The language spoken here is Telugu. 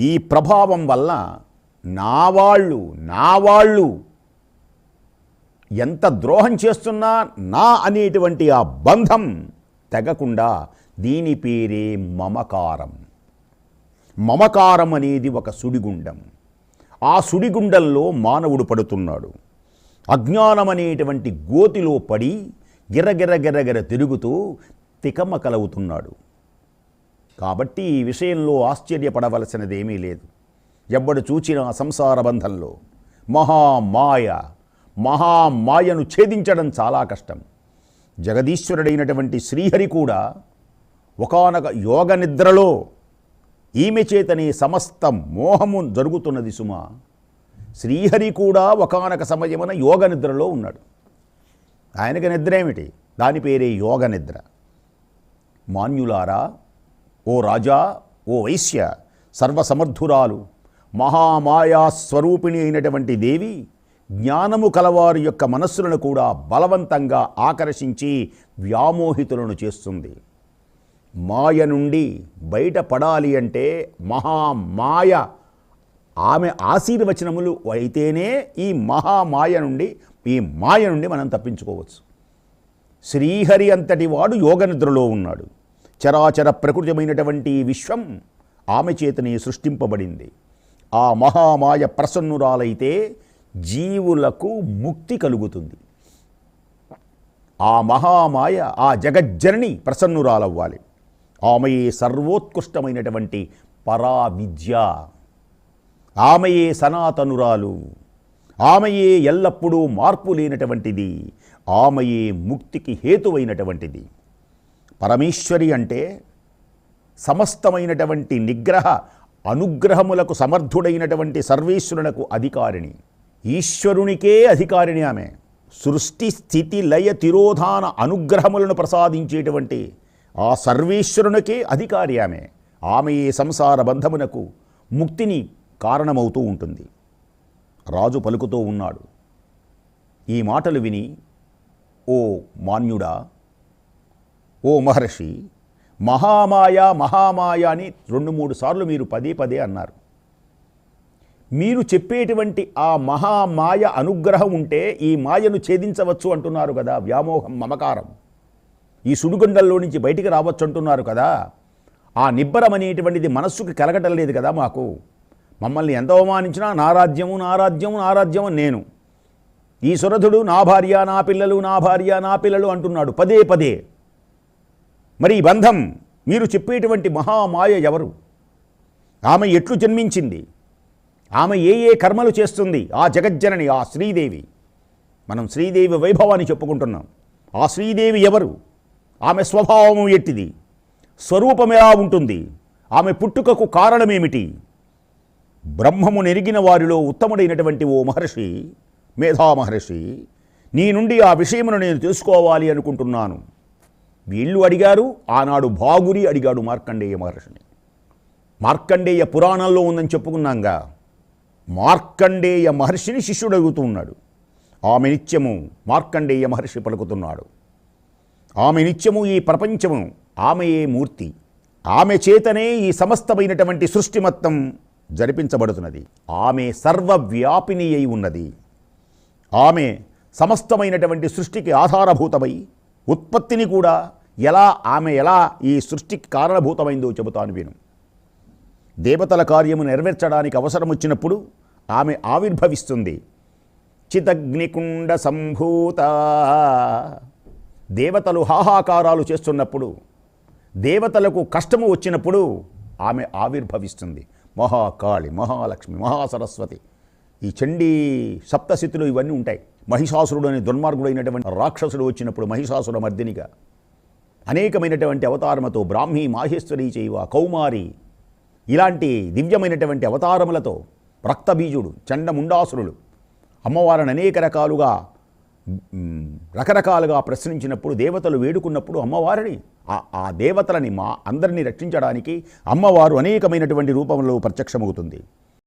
ఈ ప్రభావం వల్ల నా వాళ్ళు నా వాళ్ళు ఎంత ద్రోహం చేస్తున్నా నా అనేటువంటి ఆ బంధం తెగకుండా దీని పేరే మమకారం. మమకారం అనేది ఒక సుడిగుండం. ఆ సుడిగుండంలో మానవుడు పడుతున్నాడు. అజ్ఞానం అనేటువంటి గోతిలో పడి గిరగిరగిరగిర గిరగిర తిరుగుతూ తికమకలవుతున్నాడు. కాబట్టి ఈ విషయంలో ఆశ్చర్యపడవలసినదేమీ లేదు. ఎవ్వడు చూచిన సంసార బంధంలో. మహామాయ మహామాయను ఛేదించడం చాలా కష్టం. జగదీశ్వరుడైనటువంటి శ్రీహరి కూడా ఒకనొక యోగ నిద్రలో ఈమె చేతనే సమస్త మోహము జరుగుతున్నది సుమ. శ్రీహరి కూడా ఒకనొక సమయమున యోగ నిద్రలో ఉన్నాడు. ఆయనకి నిద్ర ఏమిటి? దాని పేరే యోగ నిద్ర. మాన్యులారా ఓ రాజా ఓ వైశ్య సర్వసమర్థురాలు మహామాయా స్వరూపిణి అయినటువంటి దేవి జ్ఞానము కలవారి యొక్క మనస్సులను కూడా బలవంతంగా ఆకర్షించి వ్యామోహితులను చేస్తుంది. మాయ నుండి బయటపడాలి అంటే మహామాయ. ఆమె ఆశీర్వచనములు అయితేనే ఈ మహామాయ నుండి ఈ మాయ నుండి మనం తప్పించుకోవచ్చు. శ్రీహరి అంతటి వాడు యోగ నిద్రలో ఉన్నాడు. చరాచర ప్రకృతమైనటువంటి విశ్వం ఆమె చేతనే సృష్టింపబడింది. ఆ మహామాయ ప్రసన్నురాలైతే జీవులకు ముక్తి కలుగుతుంది. ఆ మహామాయ ఆ జగజ్జనని ప్రసన్నురాలవ్వాలి. ఆమెయే సర్వోత్కృష్టమైనటువంటి పరా విద్య ఆమెయే సనాతనురాలు. ఆమెయే ఎల్లప్పుడూ మార్పు లేనటువంటిది. ఆమెయే ముక్తికి హేతువైనటువంటిది. పరమేశ్వరి అంటే సమస్తమైనటువంటి నిగ్రహ అనుగ్రహములకు సమర్థుడైనటువంటి సర్వేశ్వరునకు అధికారిణి. ఈశ్వరునికే అధికారిణి ఆమె. సృష్టి స్థితి లయ తిరోధాన అనుగ్రహములను ప్రసాదించేటువంటి ఆ సర్వేశ్వరునికే అధికారి ఆమె. ఆమె ఈ సంసార బంధమునకు ముక్తిని కారణమవుతూ ఉంటుంది. రాజు పలుకుతూ ఉన్నాడు. ఈ మాటలు విని ఓ మాన్యుడా ఓ మహర్షి మహామాయ మహామాయ అని రెండు మూడు సార్లు మీరు పదే పదే అన్నారు. మీరు చెప్పేటువంటి ఆ మహామాయ అనుగ్రహం ఉంటే ఈ మాయను ఛేదించవచ్చు అంటున్నారు కదా వ్యామోహం మమకారం. ఈ సుడిగుండల్లో నుంచి బయటికి రావచ్చు అంటున్నారు కదా ఆ నిబ్బరం అనేటువంటిది మనస్సుకి కలగటం లేదు కదా మాకు. మమ్మల్ని ఎంత అవమానించినా నా రాజ్యము నా రాజ్యము నా రాజ్యం నేను. ఈ సురధుడు నా భార్య నా పిల్లలు నా భార్య నా పిల్లలు అంటున్నాడు పదే పదే. మరి ఈ బంధం మీరు చెప్పేటువంటి మహామాయ ఎవరు? ఆమె ఎట్లు జన్మించింది? ఆమె ఏ ఏ కర్మలు చేస్తుంది? ఆ జగజ్జనని ఆ శ్రీదేవి. మనం శ్రీదేవి వైభవాన్ని చెప్పుకుంటున్నాం. ఆ శ్రీదేవి ఎవరు? ఆమె స్వభావము ఎట్టిది? స్వరూపం ఎలా ఉంటుంది? ఆమె పుట్టుకకు కారణమేమిటి? బ్రహ్మము నెరిగిన వారిలో ఉత్తముడైనటువంటి ఓ మహర్షి మేధా మహర్షి నీ నుండి ఆ విషయమును నేను తెలుసుకోవాలి అనుకుంటున్నాను. వీళ్ళు అడిగారు ఆనాడు భాగురి అడిగాడు మార్కండేయ మహర్షిని. మార్కండేయ పురాణంలో ఉందని చెప్పుకున్నాంగా మార్కండేయ మహర్షిని శిష్యుడు అడుగుతూ ఉన్నాడు. ఆమె నిత్యము మార్కండేయ మహర్షి పలుకుతున్నాడు. ఆమె నిత్యము ఈ ప్రపంచము ఆమెయే మూర్తి. ఆమె చేతనే ఈ సమస్తమైనటువంటి సృష్టి మొత్తం జరిపించబడుతున్నది. ఆమె సర్వవ్యాపిని అయి ఉన్నది. ఆమె సమస్తమైనటువంటి సృష్టికి ఆధారభూతమై ఉత్పత్తిని కూడా ఎలా ఆమె ఎలా ఈ సృష్టికి కారణభూతమైందో చెబుతాను విను. దేవతల కార్యము నెరవేర్చడానికి అవసరం వచ్చినప్పుడు ఆమె ఆవిర్భవిస్తుంది. చితగ్నికుండ సంభూత. దేవతలు హాహాకారాలు చేస్తున్నప్పుడు దేవతలకు కష్టము వచ్చినప్పుడు ఆమె ఆవిర్భవిస్తుంది. మహాకాళి మహాలక్ష్మి మహాసరస్వతి. ఈ చండీ సప్తశితులు ఇవన్నీ ఉంటాయి. మహిషాసురుడు అనే దుర్మార్గుడైనటువంటి రాక్షసుడు వచ్చినప్పుడు మహిషాసుర మర్దినిగా. అనేకమైనటువంటి అవతారముతో బ్రాహ్మీ మాహేశ్వరి చేయువ కౌమారి ఇలాంటి దివ్యమైనటువంటి అవతారములతో రక్తబీజుడు చండముండాసురుడు అమ్మవారిని అనేక రకాలుగా రకరకాలుగా ప్రశ్నించినప్పుడు దేవతలు వేడుకున్నప్పుడు అమ్మవారిని ఆ- ఆ దేవతలని మా అందరినీ రక్షించడానికి అమ్మవారు అనేకమైనటువంటి రూపంలో ప్రత్యక్షమవుతుంది.